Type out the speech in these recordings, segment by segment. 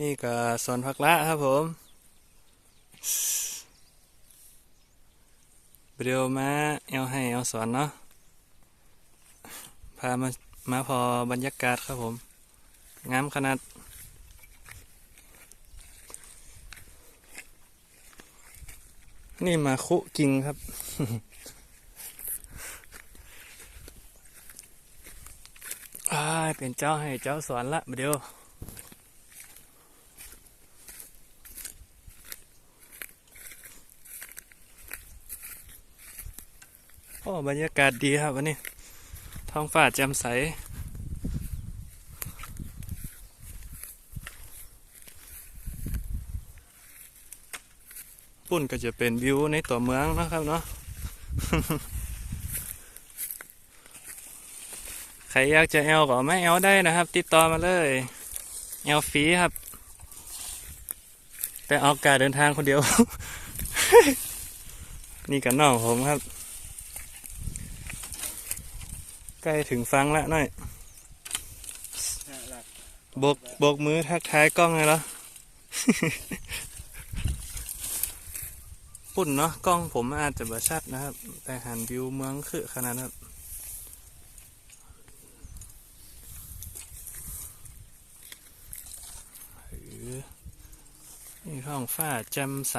นี่ก็สวนผักละครับผมเดี๋ยวมาเอาให้เอาสอนเนาะพามามาพอบรรยากาศครับผม งามขนาด นี่มาคุกิงครับอ้าเป็นเจ้าให้เจ้าสอนละเดี๋ยว อ้บรรยากาศดีครับวันนี้ ท้องฟ้าแจ่มใส ปุ่นก็จะเป็นวิวในตัวเมืองนะครับเนาะใครอยากจะแอลก็ไม่แอลได้นะครับ ติดต่อมาเลย แอลฟรีครับ แต่เอาการเดินทางคนเดียว นี่กับน้องผมครับ ใกล้ถึงฟังแล้วหน่อยโบกโบกมือทักทายกล้องเลยเหรอปุ่นเนาะกล้องผมอาจจะบ่ชัดนะครับ แต่หันวิวเมืองคือขนาดนะครับนี่ท้องฟ้าแจ่มใส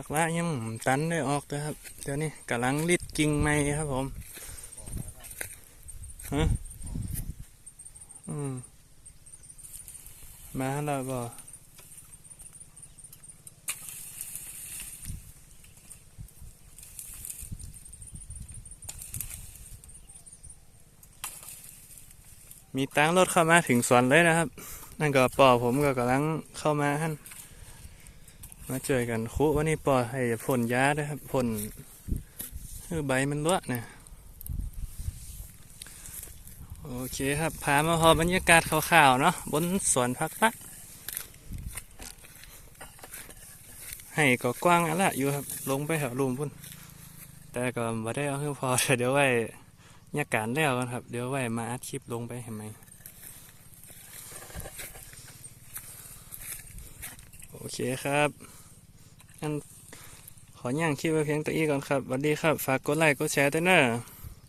ผักละยังตันได้ออกนะครับ เดี๋ยวนี้กำลังริดกิ่งไม้ครับผมฮะอืมมาแล้วบ่มีตังรถเข้ามาถึงสวนเลยนะครับ นั่นก็ปอผมก็กำลังเข้ามาฮั่น มาเจอกันคุวันนี้ปอให้พ่นยาด้วยครับพ่นคือใบมันรั่วนะโอเคครับพามาพอบรรยากาศขาวๆเนาะบนสวนพักละให้ก็กว้างอันละอยู่ครับ ลงไปแถวลุมพุ่น แต่ก็บ่ได้เอาให้พอเดี๋ยวไว้บรรยากาศแล้วกันครับ เดี๋ยวไว้มาอัดคลิปลงไปเห็นไหมโอเคครับ งั้นขอย่างคลิปไว้เพียงตัวอีก่อนครับสวัสดีครับ ฝากกดไลค์กดแชร์ด้วยนะ